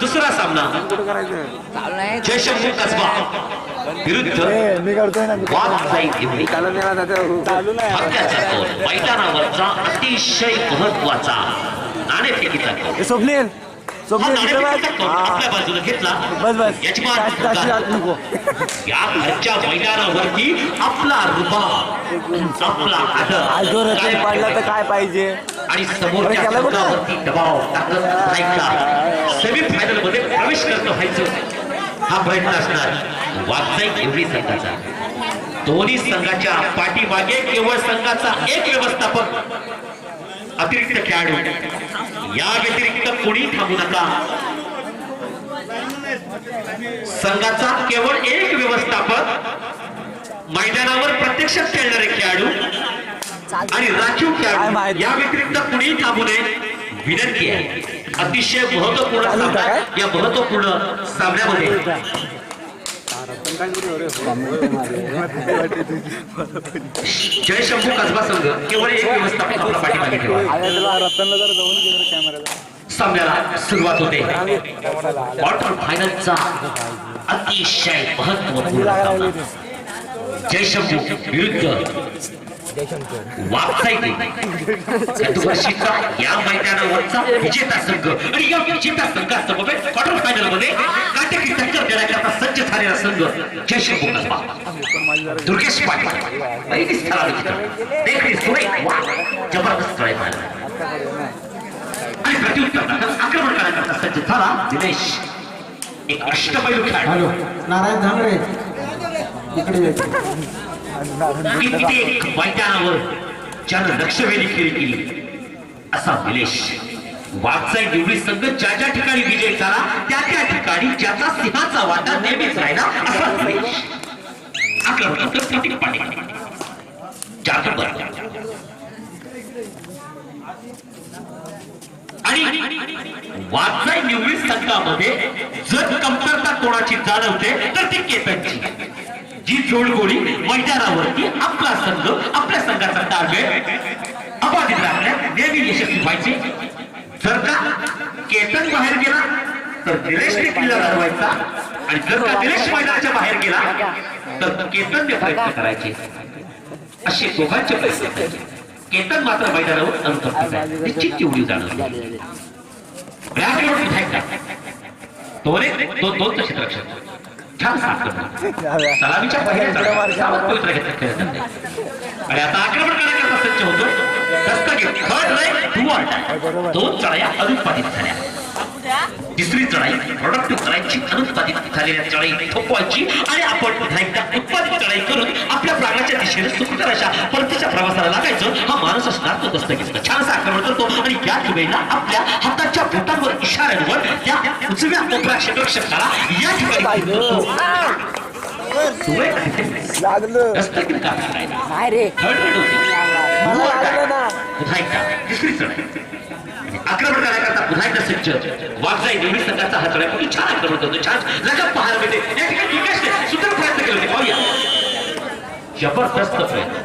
दुसरा सामना. जयशंभू कसबा. विरुद्ध मी करतोय ना. वाघजाई भिवडी चालू नाही चालू नाही. हत्याचा तोल मैदानावरचा अतिशय महत्त्वाचा नाणेफेकीचा स्वप्नील. हा. आपल्या बाजूला घेतला? बस बस. याची ताशी हात नको. या घरच्या मैदानावरती आपला रुबाब आपला आज आदर पाडला तर. काय पाहिजे? आणि समोरच्या अरे त्याला बघ ना. संघावरती दबाव टाकत राहायचा. सेमी फायनलमध्ये प्रवेश करत व्हायचं हा प्रयत्न असणार. एवढी संघाचा. दोन्ही संघाच्या पाठीमागे केवळ संघाचा एक व्यवस्थापक. अतिरिक्त खेळाडू. या व्यतिरिक्त कोणी थांबू नका. संघाचा केवळ एक व्यवस्थापक मैदानावर प्रत्यक्षात खेळणारे खेळाडू आणि राखीव खेळाडू? या व्यतिरिक्त कुणीही थांबू नये. विनंती आहे. अतिशय महत्त्वपूर्ण सामना? या महत्त्वपूर्ण सामन्यामध्ये. जयशंभू कसबा संघ केवळ एक व्यवस्थापक आपला पाठीमागे ठेवा. रत्नला जर जाऊन गेलं कॅमेरा सामन्याला सुरुवात होते. क्वार्टर फायनलचा अतिशय महत्त्वपूर्ण सामना. जयशंभू विरुद्ध वागसाई या मैदानावरचा विजेता संघ आणि या विजेता संघासमवेत क्वार्टर फायनलमध्ये काटेकी टक्कर देण्याकरता सज्ज संघ जयशंभू कसबा दुर्गेश पाटील पहिली स्थळावर देखणी सुरेख वा जबरदस्त ट्राय मारला आणि प्रत्युत्तर आक्रमण करण्याकरता सज्ज झाला दिनेश एक अष्टपैलू खेळाडू। नारायण झांगडे। इकडे. कित्येक मैदानावर ज्यानं लक्षवेधी खेळी केली असा निलेश वागचाई एवढी संघ ज्या ज्या ठिकाणी विजय झाला त्या त्या ठिकाणी ज्याचा सिंहाचा वाटा नेहमीच राहिला. असा आणि वागचाई निवडी संघामध्ये जर कमतरता कोणाची जाणवते तर ती केतनची. जी जोडगोळी मैदानावरती आपला संघ आपल्या संघाचा टार्गेट अबाधित राखण्यात नेहमी यशस्वी व्हायचे. जर का? केतन बाहेर गेला? तर दिनेशने किल्ला लढवायचा आणि जर का दिनेश मैदानाच्या बाहेर गेला तर केतनने प्रयत्न करायचे. असे दोघांचे प्रयत्न असायचे. केतन मात्र मैदानावर अनुकंपित निश्चित तेवढी जाणवली व्यायाम विधायक दोन दोन दोन छान साथ करणार सलामीच्या बाहेर पवित्र घेतलं आणि आता आक्रमण करण्याकरता सज्ज होतो Dastagir third raid two all दोन चढाया अनुत्पादित झाल्या. तिसरी चढाई प्रोडक्टिव्ह चढाईची अनुत्पादित झालेल्या चढाई थोपवायची आणि आपण पुन्हा एकदा उत्पादित चढाई करून आपल्या प्राणाच्या दिशेने सुखकर अशा परतीच्या प्रवासाला लागायचं. हा माणूस असणार तो दस्तगीर. छान असं आक्रमण करतो आणि याच वेळेला आपल्या हाताच्या बोटांवर इशाऱ्यांवर त्या उजव्या कोपरा क्षेत्ररक्षकाला या ठिकाणी. लागलं. दस्तगीर का करायला नाही रे थर्ड रेड पुन्हा एकदा तिसरी चढाई आक्रमण करण्याकरता पुन्हा एकदा सज्ज नेहमी हा चढाई छान आक्रमण करतो छान पाहायला मिळते या ठिकाणी सुंदर प्रयत्न केले होते पाहूया जबरदस्त प्रयत्न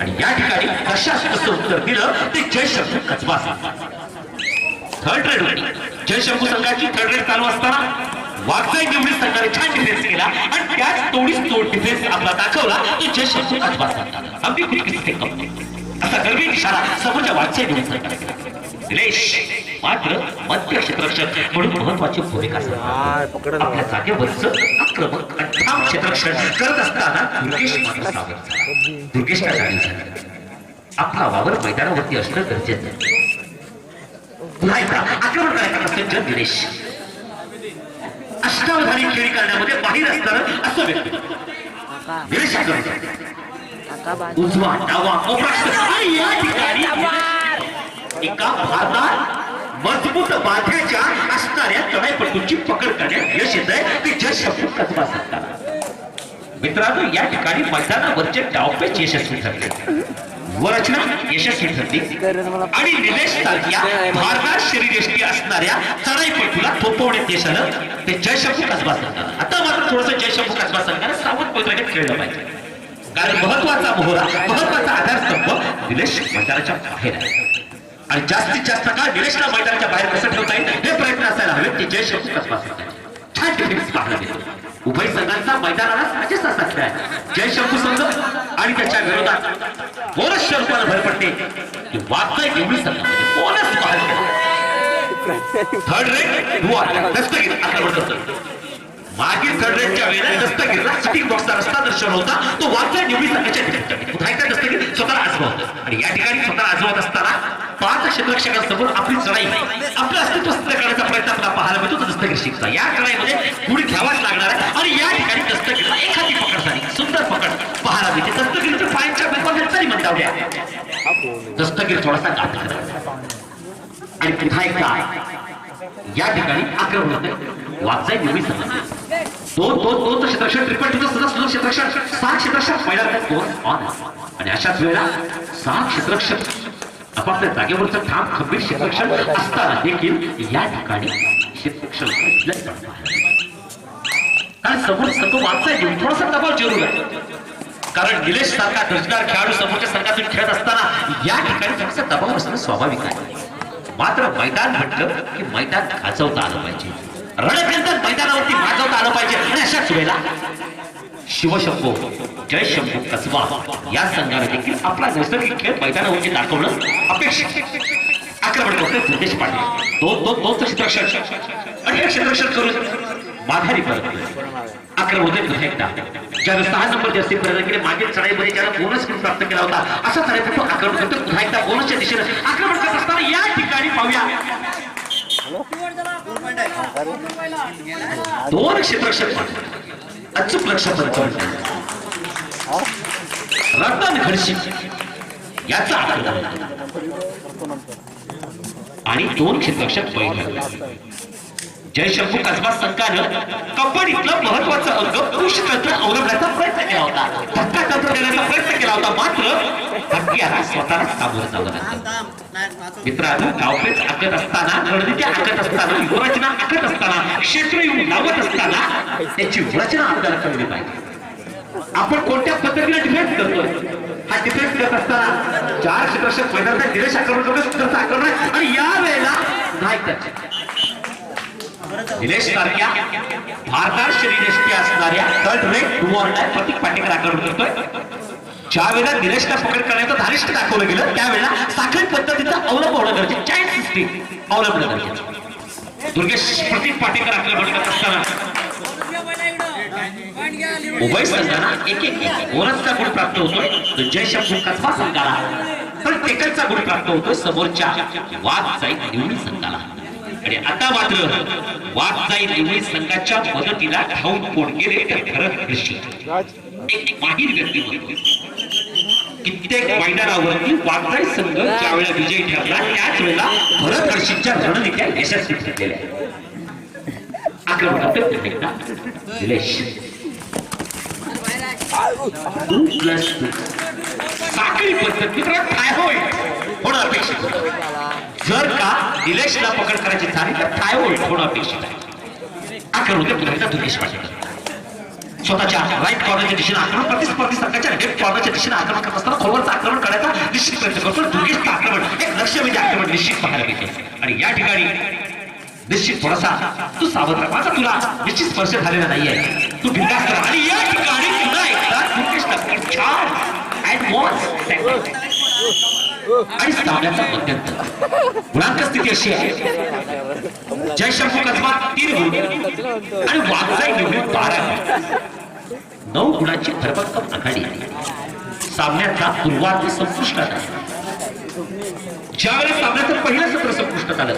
आणि या ठिकाणी कशाच कसं उत्तर दिलं ते जयशंभू कचबा थर्ड रेड होती जयशंभू संघाची थर्ड रेड चालू असताना वाघजाई निवडी संघाने छान डिफेन्स केला आणि त्याच तोडीस तोड डिफेन्स आपला दाखवला तो जयशंभू कचबा संघ अगदी कम असा गर्वी इशारा समोरच्या केला. दिनेश मात्र मध्य क्षेत्ररक्षक म्हणून महत्वाची भूमिका. आपल्या जागेवरच आक्रमक आणि ठाम क्षेत्ररक्षण करत असताना दुर्गेश सावध झाला. आपला वावर मैदानावरती असणं गरजेचं आहे. पुन्हा एकदा आक्रमण करायचा सज्ज दिनेश. अष्टावधानी खेळी करण्यामध्ये बाहेर असताना असं व्यक्ती उजवा डावा एका भारतात मज़बूत बाध्याच्या असणाऱ्या तळाईपटूची पकड करण्यात यश येत आहे ते शब्द कसबा सरकार मित्रांनो या ठिकाणी मैदानावरचे डावपेच यशस्वी ठरले व रचना यशस्वी ठरली. आणि निलेश तालक्या भारतात शरीरयष्टी असणाऱ्या चढाईपटूला थोपवण्यात यश आलं. ते जयशंभू कसबा संघाला. आता मात्र थोडस जयशंभू कसबा संघाने सावध पत्राने खेळलं पाहिजे. कारण महत्त्वाचा मोहरा महत्त्वाचा आधारस्तंभ निलेश मैदानाच्या बाहेर आहे. आणि जास्तीत जास्त काळ निलेशला मैदानाच्या बाहेर कसं ठेवता येईल हे प्रयत्न असायला हवे की जयशंभू कसबा संघाची. छान डिफेन्स पाहायला मिळतो. उभय संघांचा मैदानालाच साजेस असा खेळ आहे जय शंभू संघ आणि त्याच्या विरोधात बोनस स्वरूपाला भर पडते. की वागताय एवढी संघ बोनस थर्ड रेट दुआ दस्तगीर मागील थर्ड वेळेला दस्तगीरला सिटिंग बॉक्सचा रस्ता दर्शन होता. तो वाचला निवडी संघाच्या ठिकाणी दस्तगीर? स्वतः आजमावतो आणि या ठिकाणी स्वतः आजमावत असताना पाच क्षेत्ररक्षकांसमोर आपली चढाई आपलं अस्तित्व सिद्ध करण्याचा प्रयत्न आपला पाहायला मिळतो तो दस्तगीर शिकता. या चढाईमध्ये पुढे घ्यावाच लागणार आहे. आणि या ठिकाणी दस्तगीरला एखादी पकड झाली सुंदर पकड पाहायला मिळते. दस्तगीरच्या पायांच्या बेकॉन तरी म्हणतावल्या दस्तगीर थोडासा गाठला आणि पुन्हा काय या ठिकाणी आक्रमण होत. वाचाय निवडी संघ दोन दोन दोन क्षेत्रक्षण ट्रिपल ट्रिपल सुद्धा सुद्धा क्षेत्रक्षण सहा क्षेत्रक्षण पहिला दोन ऑन आणि अशाच वेळेला सहा क्षेत्रक्षण आपापल्या जागेवरचं ठाम खंबीर क्षेत्रक्षण असताना देखील या ठिकाणी क्षेत्रक्षण कारण समोर संघ वागचाय घेऊन थोडासा दबाव जरूर आहे कारण निलेश सारखा दर्जदार खेळाडू समोरच्या संघातून खेळत असताना या ठिकाणी थोडासा दबाव असणं स्वाभाविक आहे. मात्र मैदान म्हटलं की मैदान खाचवता आलं पाहिजे. रणकेंद्र मैदानावरती माजवता आलं पाहिजे. आणि अशाच वेळेला शिवशंभू जय शंभू कसबा या संघाने देखील आपला नैसर्गिक खेळ मैदानावरती दाखवणं अपेक्षित. आक्रमण करतोय भूतेश पाटील. दोन दोन दोन क्षेत्रक्षण आणि क्षेत्रक्षण करून माघारी परत आक्रमण होते पुन्हा एकदा. ज्यानं सहा नंबर जर्सी प्रयत्न केले मागील चढाईमध्ये ज्याला बोनस म्हणून प्राप्त केला होता असा तऱ्हेचा तो आक्रमण करतो पुन्हा एकदा बोनसच्या दिशेनं आक्रमण करत असताना या ठिकाणी पाहूया. दोन क्षेत्रक्षक अचूक लक्षात पंचवलं रतन खडशी याचा आकार आणि दोन क्षेत्रक्षक बैल जयशंभू कसबा संघानं कबड्डीतलं महत्वाचं अंग पुरुष तंत्र अवलंबण्याचा प्रयत्न केला होता. धक्का तंत्र देण्याचा प्रयत्न केला होता. मात्र धक्क्याला स्वतःला सामोरं जावं लागलं. मित्रांनो गावपेच आखत असताना रणनीती आखत असताना युवरचना आखत असताना क्षेत्र येऊन लावत असताना त्याची रचना आपल्याला कळली पाहिजे. आपण कोणत्या पद्धतीने डिफेन्स करतोय? हा डिफेन्स करत असताना चार क्षेत्ररक्षक पहिल्यांदा दिनेश आक्रमण करतो आक्रमण आणि या वेळेला नाही त्याचे निलेश सारख्या भारतात श्रीनिष्ठी असणाऱ्या third raid two on line Pratik Patekar आक्रमण करतोय? ज्या वेळेला निलेशला पकड करण्याचं धारिष्ट दाखवलं गेलं त्यावेळेला साखळी पद्धतीचा अवलंब होणं गरजेचं. चाईल्ड सिस्टीम अवलंबणं गरजेचं. दुर्गेश प्रतीक पाटेकर आक्रमण करत असताना उभय संघाला एक एक ओरसचा गुण प्राप्त होतोय. तो जयशंभू संघाला तर टेकलचा गुण प्राप्त होतोय. समोरच्या वाघ जाई निवडी संघाला. आणि आता मात्र वाघ जाई निवडी संघाच्या मदतीला धावून कोण गेले तर भरत ऋषी एक माहीर व्यक्तिमत्व कित्येक मैदानावरती वाघजाई संघ ज्या वेळेला विजयी ठरला त्याच वेळेला भरत हर्षीच्या रणनीत्या यशस्वी ठरलेल्या. टू प्लस टू साखळी पद्धत मित्रांनो काय होईल? होणं अपेक्षित होतं. जर का निलेशला पकड करायची झाली तर काय होईल? होणं अपेक्षित आहे. आक्रमण होते पुन्हा एकदा दुर्गेश पाटील. स्वतःच्या राईट कॉर्नरच्या दिशेने आक्रमण प्रतिस्पर्धी संघाच्या लेफ्ट कॉर्नरच्या दिशेने आक्रमण करत असताना खोलवरचं आक्रमण करायचा निश्चित प्रयत्न करतो. दुर्गेशचं आक्रमण एक लक्षवेधी आक्रमण निश्चित पाहायला मिळते. आणि या ठिकाणी निश्चित थोडासा तू सावध राहा. माझा तुला निश्चित स्पर्श झालेला नाहीये. तू बिंदास आणि या ठिकाणी पुन्हा एकदा दुर्गेश छान आणि सामन्याचा मध्यंतर गुणांक स्थिती अशी आहे. जयशंभू कसबा तीन गुण आणि वाघचा निवडून बारा नऊ गुणांची भरभक्कम आघाडी. आहे. सामन्याचा पूर्वार्ध संपुष्टात आहे ज्यावेळेस सामन्याचं पहिलं सत्र संपुष्टात आलं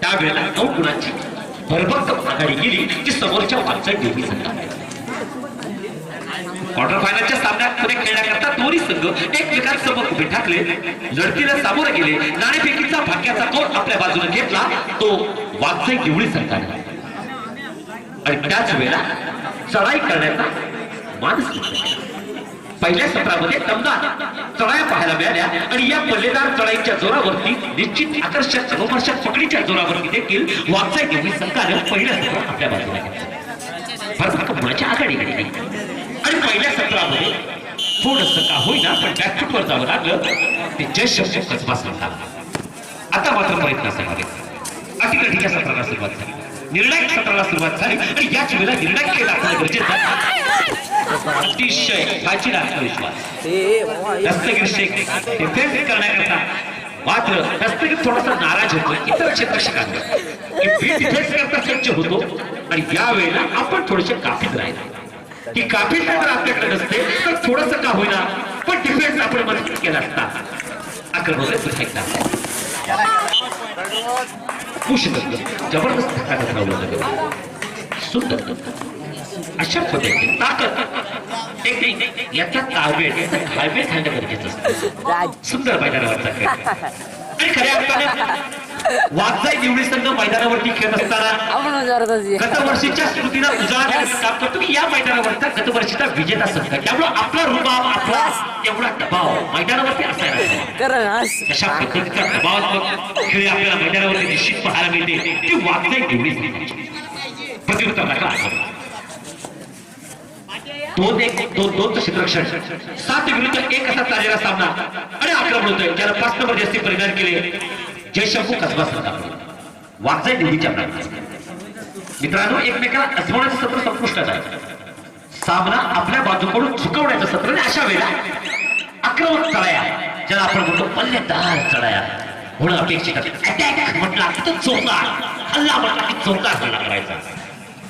त्यावेळेला नऊ गुणांची भरभक्कम आघाडी गेली की समोरच्या वाघचा डेव्ही झाला. क्वार्टर फायनलच्या सामन्यात पुढे समोर उभे ठाकले? लढतीला सामोरे गेले. नाणेफेकीचा भाग्याचा कोण आपल्या बाजूने घेतला. तो वागजाई निवडी संघाने आणि त्याच वेळेला चढाई करण्याचा मानस पहिल्या सत्रामध्ये दमदार चढाया पाहायला मिळाल्या. आणि या पल्लेदार चढाईच्या जोरावरती निश्चित आकर्षक रोमांचक पकडीच्या जोरावरती देखील वागजाई निवडी संघाने पहिल्या सत्रात आपल्या बाजूला घेतला भरभक्कम गुणाची आघाडी आणि पहिल्या सत्रामध्ये थोडस का होईना पण त्या जावं लागलं ते जय शब्द कसबा सांगता आता मात्र प्रयत्न असावे अटीकटीच्या सत्राला सुरुवात झाली. निर्णायक सत्राला सुरुवात झाली आणि याच वेळेला निर्णायक केला दाखवणं गरजेचं अतिशय प्राचीन आत्मविश्वास. ए दस्तगीर शेख डिफेन्स करण्याकरता मात्र दस्तगीर थोडासा नाराज होतो इतर क्षेत्रक्षकांवर की मी डिफेन्स करता सज्ज होतो आणि यावेळेला आपण थोडेसे काफीत राहिलो. ही काफी जर आपल्याकडे नसते तर थोडस का होईना पण डिफेन्स आपण मदत केला असता. आक्रमण ऐकला पुश जबरदस्त ताकद लावलं सुंदर अशा पद्धतीने ताकद. एक याचा ताळमेळ याचा गरजेचं असतं. सुंदर मैदानावरचा खेळ आणि खऱ्या अर्थाने वाघजाई निवडी संघ मैदानावरती खेळत असताना. गतवर्षीच्या स्मृतीला उजाळा देण्याचं काम करतो. की या मैदानावरचा गतवर्षीचा विजेता संघ. त्यामुळे आपला रुबाब आपला एवढा दबाव मैदानावरती असायला अशा पद्धतीचा दबावात्मक खेळ आपल्याला मैदानावरती निश्चित पाहायला मिळते. ती वाघजाई निवडी संघाची आठवण. दोन एक दोन दोनचं क्षेत्ररक्षण सात विरुद्ध एक असा चाललेला सामना. आणि आक्रमण होतोय. ज्याला पाच नंबर जास्ती परिधान केले. जयशंभू कसबा संघाकडून वाघजाई देवीच्या मित्रांनो एकमेकाला असवण्याचं सत्र संपुष्टात आहे. सामना आपल्या बाजूकडून चुकवण्याचं सत्र आणि अशा वेळेला आक्रमक चढाया ज्याला आपण म्हणतो पल्लेदार चढाया. होणं अपेक्षित अटॅक म्हटला की तो चौकार हल्ला म्हटला की चौकार हल्ला करायचा.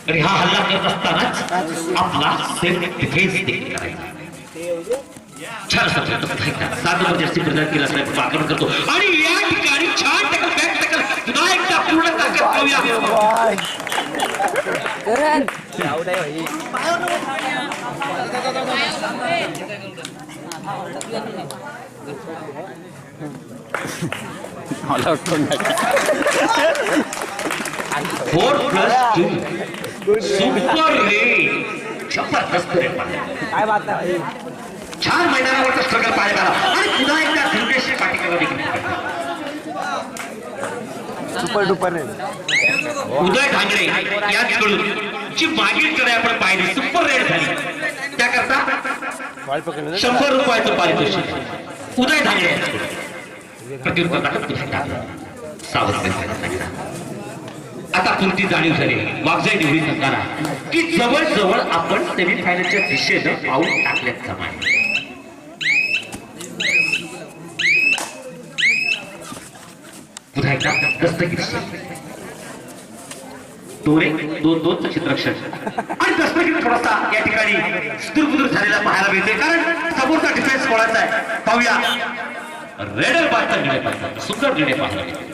तरी हा हल्ला करत असतानाच आपला सेल्फ डिफेन्स देखील छान असं प्रयत्न करायचा. सात नंबर जास्ती प्रदान केला साहेब आक्रमण करतो आणि या ठिकाणी छान टक्कल बॅक टक्कल पुन्हा एकदा पूर्ण ताकद पाहूया करण मला वाटतं फोर प्लस टू सुपर रे ज़बरदस्त रे काय बात आहे? छान मैदानावरचा स्ट्रगल पाहायला आला आणि पुन्हा एकदा धनकेश पाटीकरला देखील सुपर डुपर उदय ठाकरे याचकडून जी मागील कडे आपण पाहिली सुपर रेड झाली. त्याकरता शंभर रुपयाचं पारितोषिक. उदय ठाकरे यांच्याकडून. सावध. आता पुरती जाणीव झाली. वागजाई निवडी संघाला. की जवळ जवळ आपण सेमीफायनलच्या दिशेनं पाऊल टाकल्यात जमाय पुन्हा एकदा दस्तगीर दोन दोनचं आणि दस्तगीर थोडासा या ठिकाणी स्थिरबुदूर झालेला पाहायला मिळते कारण समोरचा डिफेन्स कोणाचा आहे? पाहूया. रेडर बादचा निर्णय पाहिजे सुंदर निर्णय पाहायला मिळते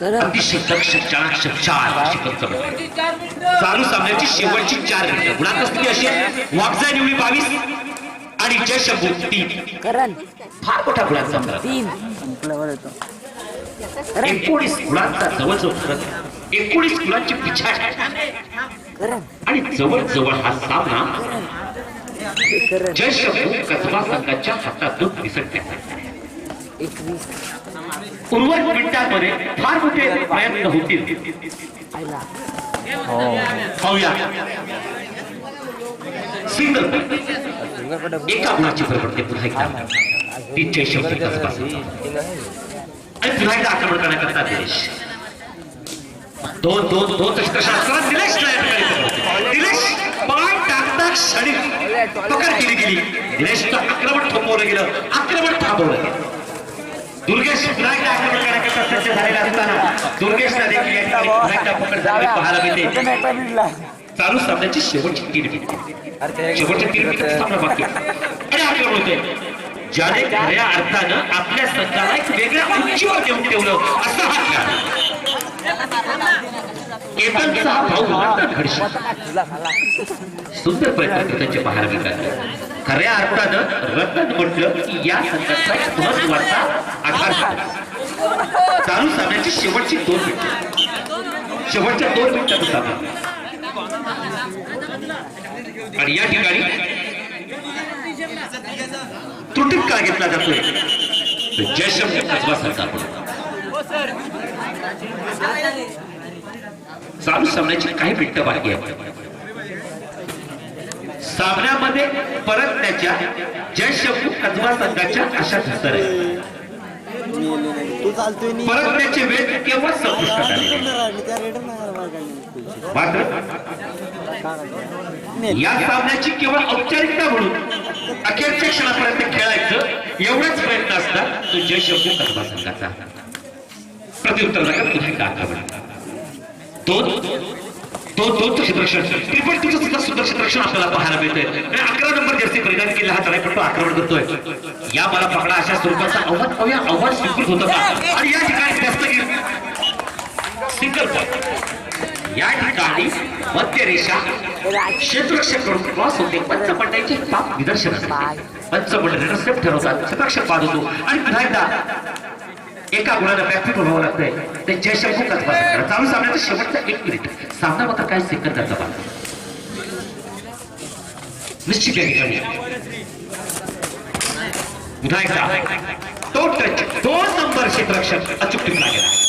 करण अतिशय दक्ष चाणाक्ष चार अशी पंच बनते. चालू सामन्याची शेवटची चार मिनिटं गुणात्मक स्थिती अशी आहे वागजाय निवडी बावीस आणि जयशंभू तीन. करण. फार मोठा तीन. संपल्यावर येतो. करण एकोणीस गुणांचा जवळजवळ एकोणीस पिछाड करण आणि जवळजवळ हा सामना जयशंभू कसबा संघाच्या हातातून एकवीस उर्वरित मिनिटांमध्ये फार मोठे प्रयत्न होतील. आयला पाहूया. सिंगल. एका गुणाची पडते पुन्हा एकदा. ती जयशंभू कसबा संघ आणि एकदा आक्रमण करण्याकरता दिनेश दोन दोन दोन ठिकाणी पकडतो. दिनेश पाय टाकता क्षणी पकड केली गेली. दिनेशचं आक्रमण थोपवलं गेलं. आक्रमण थांबवलं गेलं. दुर्गेश एकदा आक्रमण करण्याकरता सज्ज झालेला असताना दुर्गेशला देखील पकड झालेली पाहायला मिळते. चालू सामन्याची शेवटची तीन मिनिटे शेवटच्या तीन मिनिटात सामना बाकी. आणि आक्रमण होते ज्याने खऱ्या अर्थानं आपल्या संघाला एक वेगळ्या उंचीवर घेऊन ठेवलं असं हा केतनचा भाऊ रतन सुंदर प्रयत्न त्यांचे पाहायला मिळतात खऱ्या अर्थानं रत्न म्हटलं की या संघाचा एक महत्त्वाचा आधार चालू सामन्याची शेवटची दोन मिनिटं. शेवटच्या दोन मिनिटात सामना आणि या ठिकाणी त्रुटीत का घेतला जातोय तर जयशंकर कसबा सरकारकडून चालू सामन्याची काही मिनिटं बाकी आहे सामन्यामध्ये परत परतण्याच्या जयशंभू कसबा संघाच्या अशा ठरतर आहे परतण्याचे वेळ केव्हा संपुष्टात मात्र या सामन्याची केवळ औपचारिकता म्हणून क्षणापर्यंत खेळायचं एवढाच प्रयत्न असतात तो जय शंभू कसबा संघाचा. प्रत्युत्तर नका पुन्हा तो तो तो त्रिपट सुद्धा आपल्याला पाहायला मिळतंय. अकरा नंबर जर्सी परिधान केला हा तराई पण तो आक्रमण करतोय. या मला पकडा अशा स्वरूपाचा आव्हान पाहूया. आव्हान स्वीकृत होतं का? आणि या ठिकाणी सिंगल पॉईंट या ठिकाणी मध्य रेषा क्षेत्ररक्षककडून क्रॉस होते. पंचपंडाचे पाप निदर्शन पंचपंड रिडरसेप ठरवतात. क्षेत्ररक्षक बाद होतो. आणि पुन्हा एकदा एका गुणाला बॅकफिट व्हावं लागतंय. ते जयशंभू कसबा. चालू सामन्याचा शेवटचा एक मिनिट. सामना मात्र काही सेकंदाचा बाकी निश्चित या ठिकाणी. पुन्हा एकदा. तो टच. दोन नंबर क्षेत्ररक्षक अचूक टिपला गेला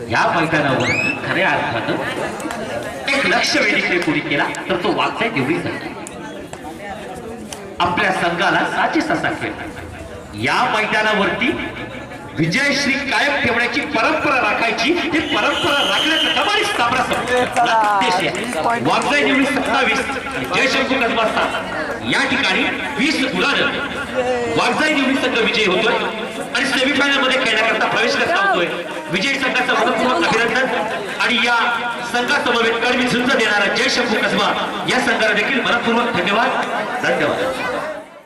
या मैदानावर खऱ्या अर्थानं एक लक्ष वेधीकडे कोणी केला तर तो तेवढी संख्या आपल्या संघाला साजेसा खेळ या मैदानावरती विजयश्री कायम ठेवण्याची परंपरा राखायची ही परंपरा राखण्याचा कमाली सामना संपला. उद्देश आहे. वागजाई निवडी सत्तावीस. जयशंकर या ठिकाणी वीस गुणानं वागजाई निवडी संघ विजयी होतोय. आणि सेमीफायनलमध्ये खेळण्याकरता प्रवेश करता होतोय. विजयी संघाचं मनपूर्वक अभिनंदन. आणि या संघासमवेत कडवी झुंज देणारा जयशंभू कसबा या संघाला देखील मनपूर्वक धन्यवाद. धन्यवाद.